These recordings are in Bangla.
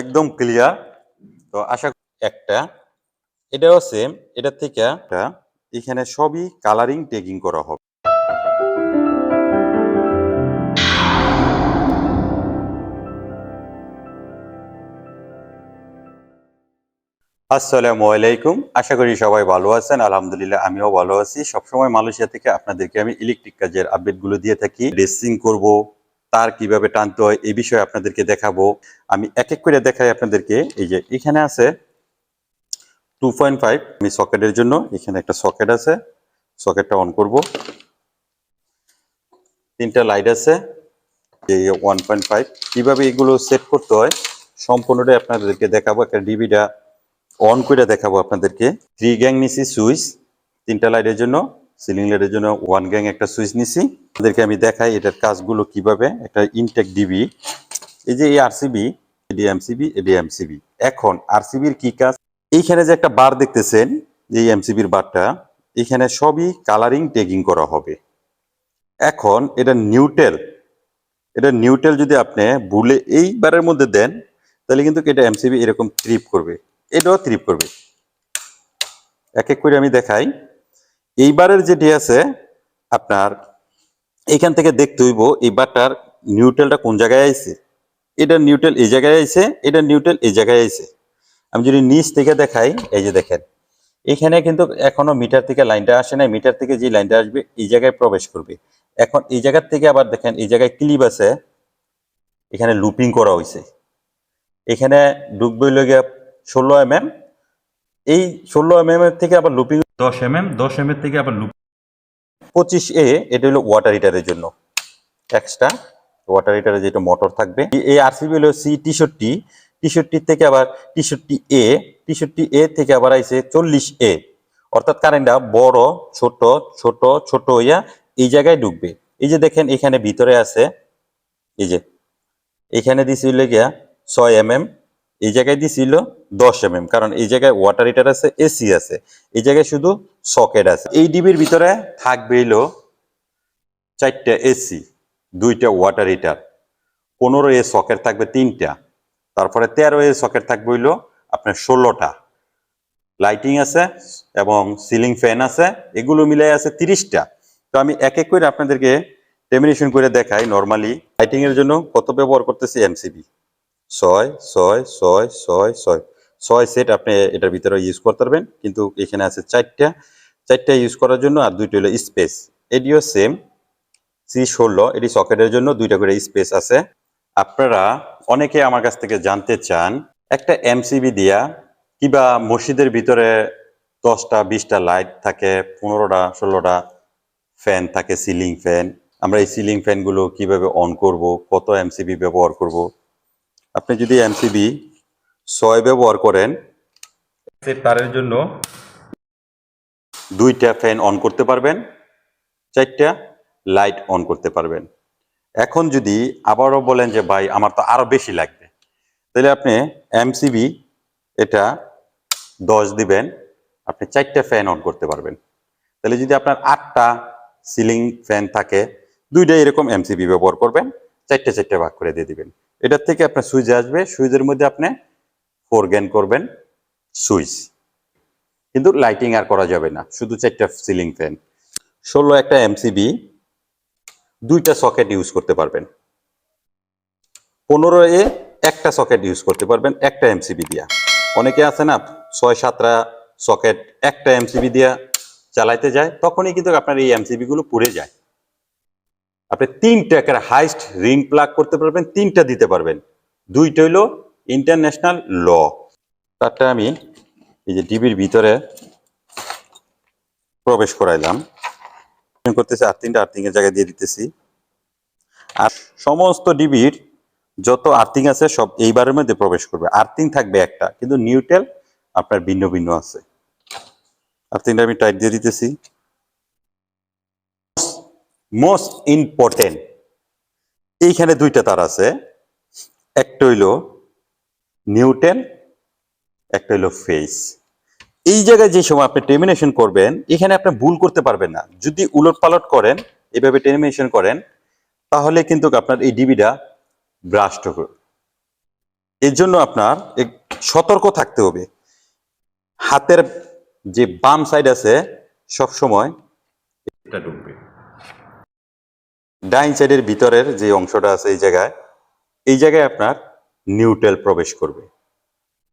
একদম ক্লিয়ার তো আশা একটা, এটাও সেম এটার থেকে এখানে সবই কালারিং টেকিং করা হবে। আসসালামু আলাইকুম, আশা করি সবাই ভালো আছেন। আলহামদুলিল্লাহ, আমিও ভালো আছি। সবসময় মালয়েশিয়া থেকে আপনাদেরকে আমি ইলেকট্রিক কাজের আপডেটগুলো দিয়ে থাকি। ড্রেসিং করব তার কীভাবে টানতে হয়, এই বিষয়ে আপনাদেরকে দেখাবো। আমি এক এক করে দেখাই আপনাদেরকে। এই যে এখানে আছে টু পয়েন্ট ফাইভ আমি সকেটের জন্য এখানে একটা সকেট আছে, সকেটটা অন করব। তিনটা লাইট আছে, এই ওয়ান পয়েন্ট ফাইভ কীভাবে এগুলো সেট করতে হয়, সম্পূর্ণটাই আপনাদেরকে দেখাবো। একটা ডিবিটা অন করে দেখাবো আপনাদেরকে। থ্রি গ্যাং নিছি, সুইচ, তিনটা লাইটের জন্য সিলিং লাইটের জন্য ওয়ান গ্যাং একটা সুইচ নিছি। আপনাদেরকে আমি দেখাই এটার কাজগুলো কীভাবে। একটা ইনটেক ডিবি এই যে এই RCB ED MCB ED MCB এখন আরসিবির কি কাজ? এইখানে যে একটা বার দেখতেছেন, এই এমসিবির বারটা, এখানে সবই কালারিং টেকিং করা হবে। এখন এটা নিউটেল এটা নিউটেল যদি আপনি ভুলে এই বারের মধ্যে দেন, তাহলে কিন্তু এটা এমসিবি এরকম ট্রিপ করবে। এটাও ট্রিপ করবে। এক এক করে আমি দেখাই। এইবারের যেটি আছে, আপনার এইখান থেকে দেখতে হইব, এই বারটার নিউট্রেলটা কোন জায়গায় আইছে? এটা নিউট্রেল এই জায়গায় আইছে, এটা নিউট্রেল এই জায়গায় আইছে। আমি যদি নিচ থেকে দেখাই, এই যে দেখেন, এখানে কিন্তু এখনও মিটার থেকে লাইনটা আসে না মিটার থেকে যে লাইনটা আসবে, এই জায়গায় প্রবেশ করবে। এখন এই জায়গার থেকে আবার দেখেন, এই জায়গায় ক্লিপ আছে। এখানে লুপিং করা হয়েছে এখানে ঢুকবে লগিয়া ষোলো এম এম এই ষোলো এম এম এর থেকে আবার লুপিং দশ এম এম দশ এম এর থেকে আবার লুপিং পঁচিশ এ, এটা হলো ওয়াটার হিটারের জন্য। এক্সট্রা ওয়াটার হিটারে যেটা মোটর থাকবে। এই আরসিবি হলো সি টিষট্টি টিষট্টির থেকে আবার টিষট্টি এ টিষট্টি এ থেকে আবার আইছে চল্লিশ এ। অর্থাৎ কারেন্টটা বড়, ছোট ছোট ছোট হইয়া এই জায়গায় ঢুকবে। এই যে দেখেন, এখানে ভিতরে আছে, এই যে, এখানে দিছিল গিয়া ছয় এম এম এই জায়গায় দিছিল দশ এম এম কারণ এই জায়গায় ওয়াটার হিটার আছে এসি আছে। এই জায়গায় শুধু সকেট আছে। এই ডিবির ভিতরে থাকবে হইল চারটা এসি দুইটা ওয়াটার হিটার পনেরো এ সকেট থাকবে তিনটা। তারপরে তেরো এ সকেট থাকবে হইল আপনার ষোলোটা। লাইটিং আছে এবং সিলিং ফ্যান আছে, এগুলো মিলাই আছে তিরিশটা। তো আমি এক এক করে আপনাদেরকে টেমিনেশন করে দেখাই নর্মালি লাইটিংয়ের জন্য কত ব্যবহার করতেছি এমসিবি ছয় ছয় ছয় ছয় ছয়। ছয় সেট আপনি এটার ভিতরে ইউজ করতে পারবেন, কিন্তু এখানে আছে চারটা। চারটা ইউজ করার জন্য আর দুইটা হলো স্পেস এটিও সেম সি ষোলো, এটি সকেটের জন্য দুইটা করে স্পেস আছে। আপনারা অনেকে আমার কাছ থেকে জানতে চান, একটা এমসিবি দিয়া কিবা মসজিদের ভিতরে দশটা, বিশটা লাইট থাকে, পনেরোটা, ষোলোটা ফ্যান থাকে সিলিং ফ্যান আমরা এই সিলিং ফ্যানগুলো কীভাবে অন করব, কত এমসিবি ব্যবহার করব আপনি যদি এমসিবি ছয় ব্যবহার করেন তারের জন্য দুইটা ফ্যান অন করতে পারবেন চারটা লাইট অন করতে পারবেন। এখন যদি আবারও বলেন যে ভাই আমার তো আরও বেশি লাগবে। তাহলে আপনি এমসিবি এটা দশ দিবেন আপনি চারটা ফ্যান অন করতে পারবেন। তাহলে যদি আপনার আটটা সিলিং ফ্যান থাকে দুইটা এরকম এমসিবি ব্যবহার করবেন চারটে চারটে ভাগ করে দিয়ে দিবেন। এটার থেকে আপনার সুইচ আসবে, সুইচের মধ্যে আপনি ফোর গ্যান করবেন, সুইচ। কিন্তু লাইটিং আর করা যাবে না, শুধু চারটা সিলিং ফ্যান ষোলো একটা এমসিবি দুইটা সকেট ইউজ করতে পারবেন। পনেরো এ একটা সকেট ইউজ করতে পারবেন, একটা এমসিবি দিয়া। অনেকে আছে না, ছয় সাতটা সকেট একটা এমসিবি দিয়া চালাইতে যায়, তখনই কিন্তু আপনার এই এমসিবি গুলো পুড়ে যায়। আপনি তিনটা একটা হাইস্ট রিং প্লাগ করতে পারবেন, তিনটা দিতে পারবেন। দুইটা হইল ইন্টারন্যাশনাল ল তারটা আমি এই যে ডিবির ভিতরে প্রবেশ করাইলাম। করতেছি আর্থিংটা আর্থিং এর জায়গায় দিয়ে দিতেছি। আর সমস্ত ডিবির যত আর্থিং আছে, সব এইবারের মধ্যে প্রবেশ করবে। আর্থিং থাকবে একটা, কিন্তু নিউটেল আপনার ভিন্ন ভিন্ন আছে। আর্থিংটা আমি টাইট দিয়ে দিতেছি। মোস্ট ইম্পর্টেন্ট এইখানে দুইটা তার আছে। একটা হইল নিউটেন, একটা হইল ফেস এই জায়গায় যে সময় আপনি টেমিনেশন করবেন, এখানে আপনি ভুল করতে পারবেন না। যদি উলট পালট করেন, এভাবে টেমিনেশন করেন, তাহলে কিন্তু আপনার এই ডিবিটা ব্রাস্ট হবে। এর জন্য আপনার সতর্ক থাকতে হবে। হাতের যে বাম সাইড আছে সব সময় এটা ঢুকবে ডাইন সাইডের ভিতরের যে অংশটা আছে এই জায়গায় এই জায়গায় আপনার নিউট্রাল প্রবেশ করবে।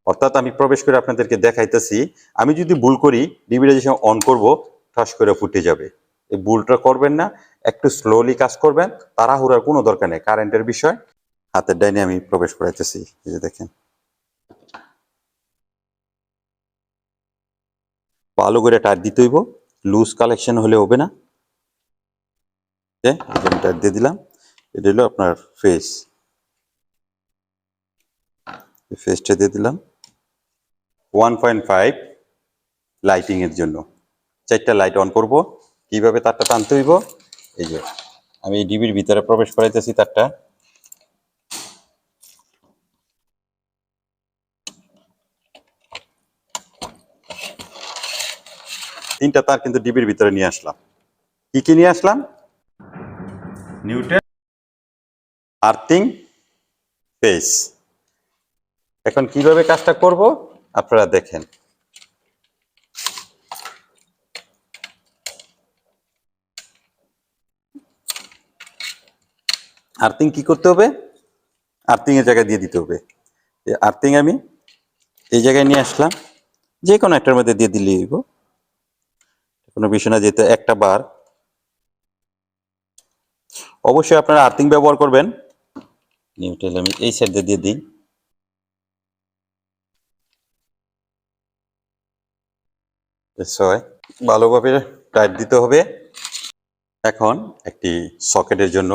অর্থাৎ আমি প্রবেশ করে আপনাদেরকে দেখাইতেছি, আমি যদি ভুল করি ডিবিটা যে অন করব, ঠাস করে ফুটে যাবে। এই ভুলটা করবেন না, একটু স্লোলি কাজ করবেন, তাড়াহুড়ার কোনো দরকার নেই, কারেন্টের বিষয়, হাতের ডাইনে আমি প্রবেশ করাইতেছি, এই যে দেখেন। ভালো করে টায়ার দিতে হইব, লুজ কালেকশন হলে হবে না। টায়ার দিয়ে দিলাম। এটা হলো আপনার ফেস ফেসটা দিয়ে দিলাম। ওয়ান পয়েন্ট ফাইভ লাইটিং এর জন্য। চারটা লাইট অন করব। কীভাবে তারটা টানতে হইব? এই যে, আমি এই ডিবির ভিতরে প্রবেশ করাইতেছি তারটা। তিনটা তার কিন্তু ডিবির ভিতরে নিয়ে আসলাম। কি কি নিয়ে আসলাম? Newton earthing face. এখন কীভাবে কাজটা করব? আপনারা দেখেন। আর্থিং কি করতে হবে? আর্থিং এর জায়গায় দিয়ে দিতে হবে। আর্থিং আমি এই জায়গায় নিয়ে আসলাম। যে কোনো একটার মধ্যে দিয়ে দিলেই কোনো বিষয় না যেতে একটা বার অবশ্যই আপনারা আর্থিং ব্যবহার করবেন। নিউট্রাল আমি এই সাইডে দিয়ে দিই। ছয় ভালোভাবে টাইট দিতে হবে। এখন একটি সকেটের জন্য।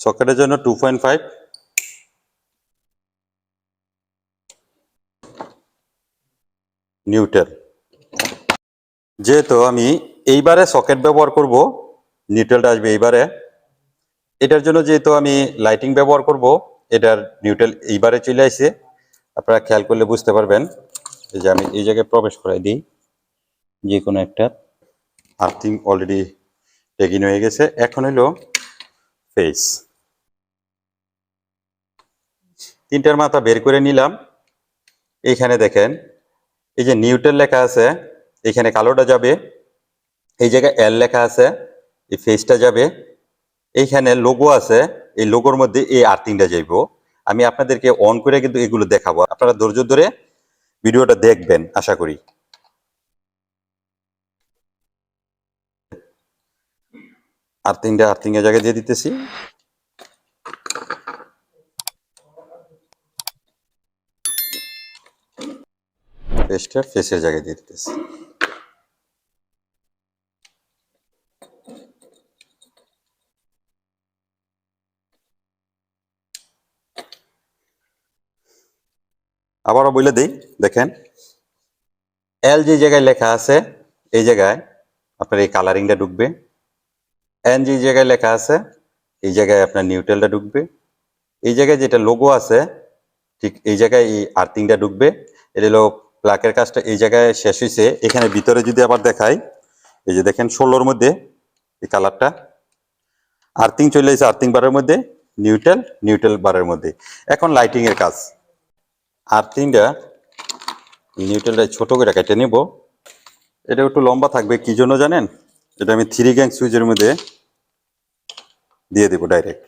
সকেটের জন্য টু পয়েন্ট ফাইভ নিউট্রাল যেহেতু আমি এইবারে সকেট ব্যবহার করব নিউট্রালটা আসবে এইবারে। এটার জন্য যেহেতু আমি লাইটিং ব্যবহার করব, এটার নিউট্রাল এইবারে চলে আসে। আপনারা খেয়াল করলে বুঝতে পারবেন যে আমি এই জায়গায় প্রবেশ করাই দিই, যে কোনো একটা। আর্থিং অলরেডি টেকিন হয়ে গেছে। এখন হলো ফেস তিনটার মাথা বের করে নিলাম। এইখানে দেখেন, এই যে নিউট্রাল লেখা আছে, এখানে কালোটা যাবে। এই জায়গায় এল লেখা আছে, এই ফেসটা যাবে। এইখানে লোগো আছে, এই লোগোর মধ্যে এই আর্থিংটা যাইব। আমি আপনাদেরকে অন করে কিন্তু এগুলো দেখাবো। আপনারা ধৈর্য ধরে ভিডিওটা দেখবেন, আশা করি। আর্থিংটা আর্থিং এর জায়গায় দিয়ে দিতেছি। ফেসটা ফেসের জায়গায় দিয়ে দিতেছি। আবারও বলে দিই, দেখেন। এল যে জায়গায় লেখা আছে, এই জায়গায় আপনার এই কালারিংটা ঢুকবে। এন যে জায়গায় লেখা আছে, এই জায়গায় আপনার নিউট্রালটা ঢুকবে। এই জায়গায় যেটা লোগো আছে, ঠিক এই জায়গায় এই আর্থিংটা ঢুকবে। এটা হলো প্লাকের কাজটা এই জায়গায় শেষ হয়েছে এখানে ভিতরে যদি আবার দেখাই, এই যে দেখেন ষোলোর মধ্যে এই কালারটা আর্থিং চলে এসেছে আর্থিং বারের মধ্যে নিউট্রাল নিউট্রাল বারের মধ্যে। এখন লাইটিংয়ের এর কাজ আর্থিংটা নিউট্রালটা ছোট করে কেটে নেব। এটা একটু লম্বা থাকবে, কি জন্য জানেন? এটা আমি থ্রি গ্যাং সুইচের মধ্যে দিয়ে দেবো ডাইরেক্ট।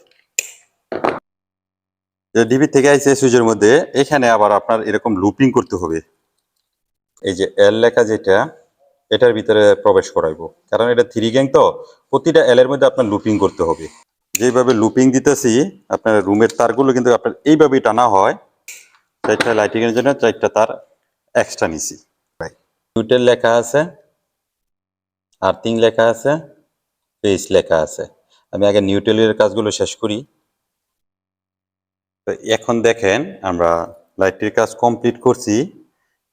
যে ডিবি থেকে আইসে সুইচের মধ্যে, এখানে আবার আপনার এরকম লুপিং করতে হবে। এই যে এল লেখা যেটা, এটার ভিতরে প্রবেশ করাইবো। কারণ এটা থ্রি গ্যাং তো, প্রতিটা এল এর মধ্যে আপনার লুপিং করতে হবে। যেভাবে লুপিং দিতেছি, আপনার রুমের তারগুলো কিন্তু আপনার এইভাবেই টানা হয়। চারটা লাইটিং এর জন্য চারটা তার এক্সট্রা নিছি। নিউটেল লেখা আছে আর্থিং লেখা আছে পেজ লেখা আছে। আমি আগে নিউটেলের কাজগুলো শেষ করি। তো এখন দেখেন আমরা লাইটটির কাজ কমপ্লিট করছি।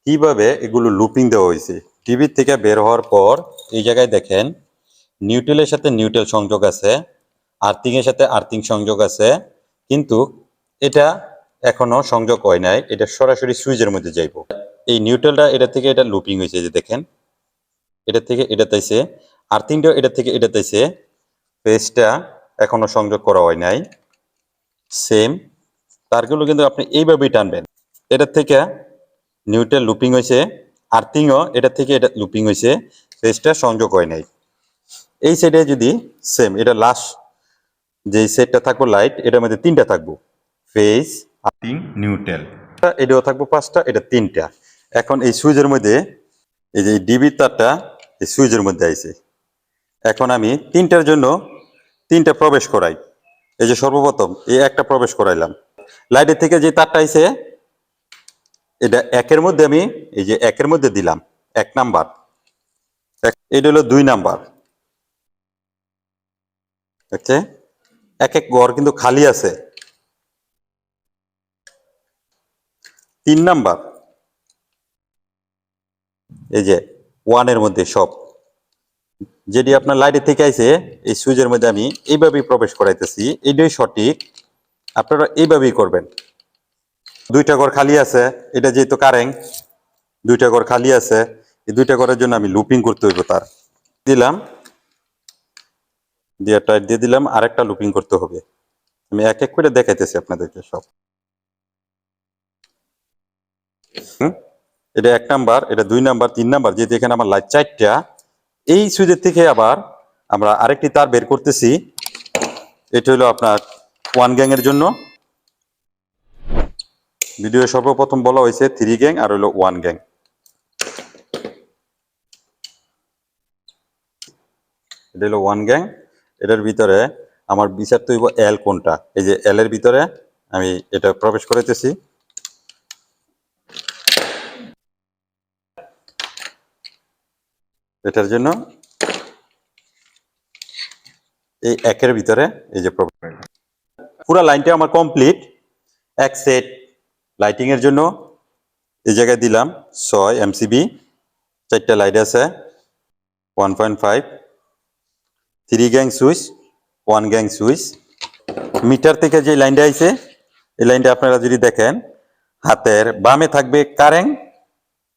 কীভাবে এগুলো লুপিং দেওয়া হয়েছে? টিভির থেকে বের হওয়ার পর এই জায়গায় দেখেন নিউটেলের সাথে নিউট্রেল সংযোগ আছে আর্থিং এর সাথে আর্থিং সংযোগ আছে। কিন্তু এটা এখনও সংযোগ হয় নাই, এটা সরাসরি সুইচের মধ্যে যাইব। এই নিউট্রেলটা এটা থেকে এটা লুপিং হয়েছে যে দেখেন। এটা থেকে এটা তাইছে আর্থিংটাও এটা থেকে এটা তাইছে ফেসটা এখনও সংযোগ করা হয় নাই। সেম, তারগুলো কিন্তু আপনি এইভাবেই টানবেন। এটার থেকে নিউট্রাল লুপিং হয়েছে আর্থিংও এটার থেকে এটা লুপিং হয়েছে ফেসটা সংযোগ হয় নাই। এই সাইডে যদি সেম, এটা লাস্ট যে সেটটা থাকব, লাইট, এটার মধ্যে তিনটা থাকব। ফেস আর্থিং নিউট্রাল এটাও থাকব পাঁচটা, এটা তিনটা। এখন এই সুইচের মধ্যে, এই যে ডিবির তারটা এই সুইচের মধ্যে আইছে। এখন আমি তিনটার জন্য তিনটা প্রবেশ করাই। এই যে সর্বপ্রথম, এই একটা প্রবেশ করাইলাম। লাইটের থেকে যে তারটা আইছে, এটা একের মধ্যে আমি, এই যে একের মধ্যে দিলাম। এক নাম্বার। এটা হলো দুই নাম্বার। ওকে এক এক ঘর কিন্তু খালি আছে। তিন নাম্বার। এই যে ওয়ানের মধ্যে সব। যেটি আপনার লাইটের থেকে আইছে, এই সুইচের মধ্যে আমি এইভাবেই প্রবেশ করাইতেছি। এইটাই সঠিক। আপনারা এইভাবেই করবেন। দুইটা ঘর খালি আছে, এটা যেহেতু কারেন্ট দুইটা ঘর খালি আছে, এই দুইটা ঘরের জন্য আমি লুপিং করতে হইব তার। দিলাম, দিয়ে টাইট দিয়ে দিলাম, আরেকটা লুপিং করতে হবে। আমি এক এক করে দেখাইতেছি আপনাদেরকে সব। এটা এক নাম্বার, এটা দুই নাম্বার, তিন নাম্বার, যেহেতু এখানে আমার লাইট চারটা, এই সুইচের থেকে আবার আমরা আরেকটি তার বের করতেছি। এটা হলো আপনার ওয়ান গ্যাং এর জন্য। ভিডিও সর্বপ্রথম বলা হয়েছে থ্রি গ্যাং আর হলো ওয়ান গ্যাং এটা হলো ওয়ান গ্যাং এটার ভিতরে আমার বিচার তৈব এল কোনটা? এই যে এল এর ভিতরে আমি এটা প্রবেশ করাইতেছি। এটার জন্য এই একের ভিতরে এই যে। পুরো লাইনটা আমার কমপ্লিট এক সেট লাইটিং এর জন্য এই জায়গায় দিলাম ছয় এমসিবি চারটা লাইট আছে। One point five three gang switch one gang switch meter থেকে যে লাইনটা আইছে, এই লাইনটা আপনারা যদি দেখেন, হাতের বামে থাকবে কারেন্ট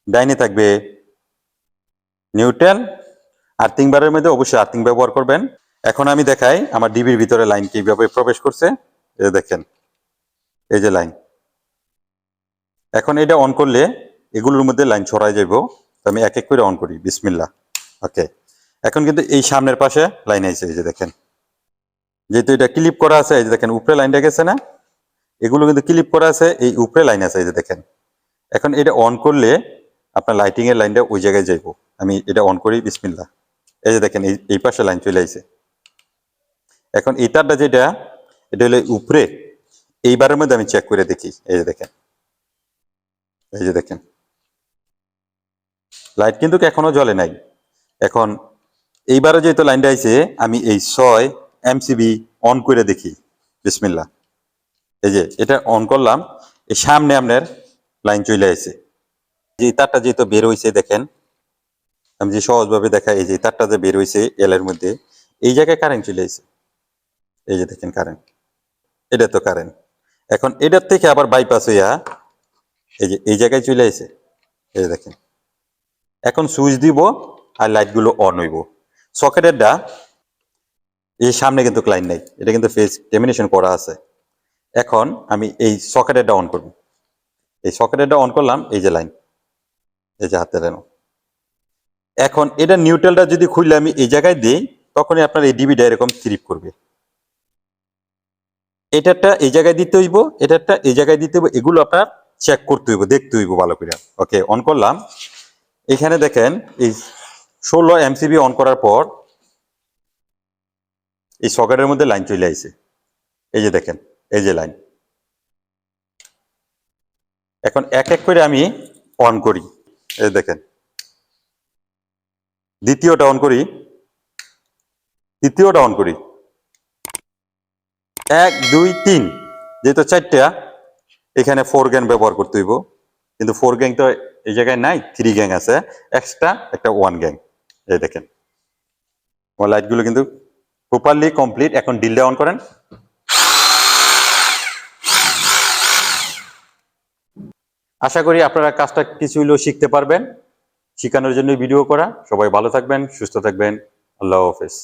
ডাইনে থাকবে নিউট্রাল আর্থিং বারের মধ্যে অবশ্যই আর্থিং ব্যবহার করবেন। এখন আমি দেখাই আমার ডিবির ভিতরে লাইন কীভাবে প্রবেশ করছে। এই দেখেন, এই যে লাইন। এখন এটা অন করলে এগুলোর মধ্যে লাইন ছড়াই যাইব। তো আমি এক এক করে অন করি বিসমিল্লা ওকে, এখন কিন্তু এই সামনের পাশে লাইন আইছে, এই যে দেখেন। যেহেতু এটা ক্লিপ করা আছে, এই যে দেখেন, উপরে লাইনটা গেছে না? এগুলো কিন্তু ক্লিপ করা আছে, এই উপরে লাইন আছে, এই যে দেখেন। এখন এটা অন করলে আপনার লাইটিং এর লাইনটা ওই জায়গায় যাইব। আমি এটা অন করি বিসমিল্লা এই যে দেখেন, এই পাশে লাইন চলে আইছে। এখন এই তারটা যেটা, এটা হলো উপরে, এইবারের মধ্যে আমি চেক করে দেখি। এই যে দেখেন। এই যে দেখেন। লাইট কিন্তু এখনও জ্বলে নাই। এখন এইবারে যেহেতু লাইনটা আইছে, আমি এই ছয় এমসিবি অন করে দেখি। বিসমিল্লা এই যে, এটা অন করলাম, এই সামনে আপনার লাইন চলে আইছে। যে তারটা যেহেতু বের হইছে দেখেন, আমি যে সহজভাবে দেখা এই যে তারটা যে বের হইছে এলের মধ্যে, এই জায়গায় কারেন্ট চলে আইছে। এই যে দেখেন কারেন্ট এটা তো কারেন্ট এখন এটার থেকে আবার বাইপাস হইয়া, এই যে, এই জায়গায় চলে আইছে। এই দেখেন, এখন সুইচ দিব আর লাইটগুলো অন হইব। সকেটেরটা এই সামনে কিন্তু লাইন নাই, এটা কিন্তু ফেস ডেমিনেশন করা আছে। এখন আমি এই সকেটেরটা অন করব। এই সকেটেরটা অন করলাম, এই যে লাইন এই যে হাতে রেনো এখন এটা নিউট্রালটা যদি খুললে আমি এই জায়গায় দিই, তখনই আপনার এই ডিবিটা এরকম ট্রিপ করবে। এটারটা এই জায়গায় দিতে হইব, এটারটা এই জায়গায় দিতে হইব, এগুলো আপনার চেক করতে হইব, দেখতে হইব ভালো করে। ওকে অন করলাম। এখানে দেখেন, এই ষোলো এমসিবি অন করার পর এই সকেটের মধ্যে লাইন চলে আইছে এই যে দেখেন, এই যে লাইন। এখন এক এক করে আমি অন করি। এই দেখেন। দ্বিতীয়টা অন করি। তৃতীয়টা অন করি। এক, দুই, তিন। যেহেতু চারটা, এখানে ফোর গ্যাং ব্যবহার করতে হইব। কিন্তু ফোর গ্যাং তো এই জায়গায় নাই থ্রি গ্যাং আছে। এক্সট্রা একটা ওয়ান গ্যাং এই দেখেন। আমার লাইটগুলো কিন্তু প্রপারলি কমপ্লিট এখন ডিলটা অন করেন। আশা করি আপনারা কাজটা কিছু হলেও শিখতে পারবেন। শেখানোর জন্য ভিডিও করা। সবাই ভালো থাকবেন, সুস্থ থাকবেন। আল্লাহ হাফেজ।